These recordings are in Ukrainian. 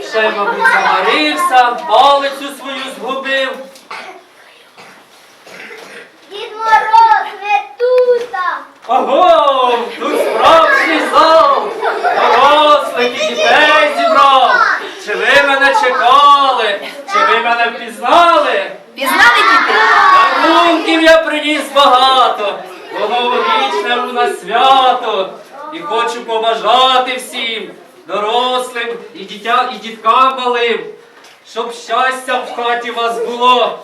вже, мабуть, замарився, палицю свою згубив. Дід Мороз, ви тута. Ого, тут справжній зал. Дорослих і дітей зібрав. Чи ви мене чекали? Чи ви мене впізнали? Пізнали діти? Дарунків я приніс багато, бо новорічне у нас свято. І хочу побажати всім, дорослим і дітя, і діткам малим, щоб щастя в хаті вас було,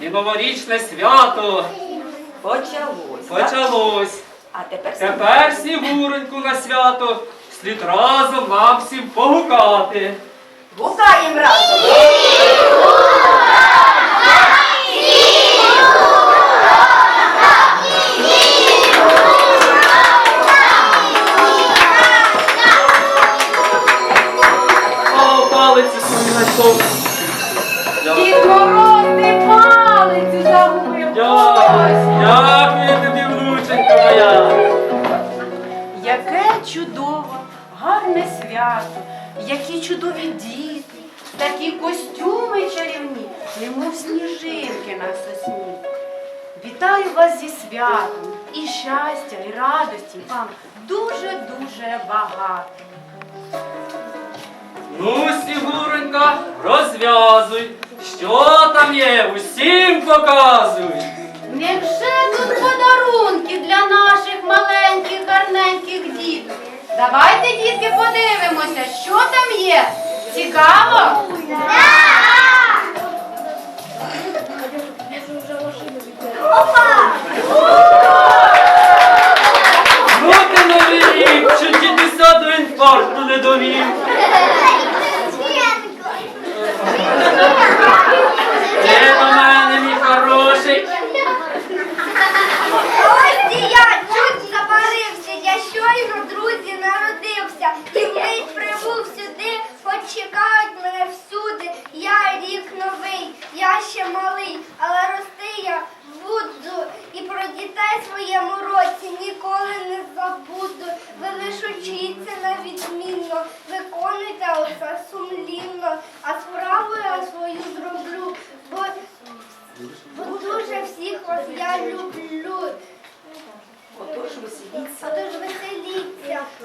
і новорічне свято Почалось. почалось. А тепер Тепер снігуреньку на свято слід разом нам всім погукати. гукаємо разом. О, Дід Мороз, ти палицю загубив. Дякую, дякую тобі, внученька моя. Яке чудове, гарне свято, які чудові діти, такі костюми чарівні, немов сніжинки на сосні. Вітаю вас зі святом і щастя, і радості вам дуже-дуже багато. Ну, Снігуренька, розв'язуй. Що там є? Усім показуй. Невже тут подарунки для наших маленьких гарненьких діток? Давайте, дітки, подивимося, що там є. Цікаво? Опа!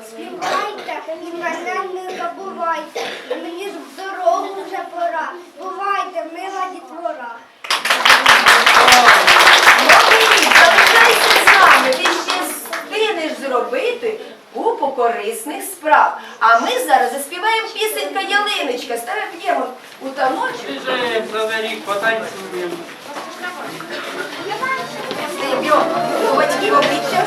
Співайте і мене не забувайте. Мені в дорогу вже пора. Бувайте, мила дітвора. Ти ще встигнеш зробити купу корисних справ. А ми зараз заспіваємо пісенька Ялиночка. Старе п'ємо у таночку. Ти же за потанцюємо. Ти батьків обличчя.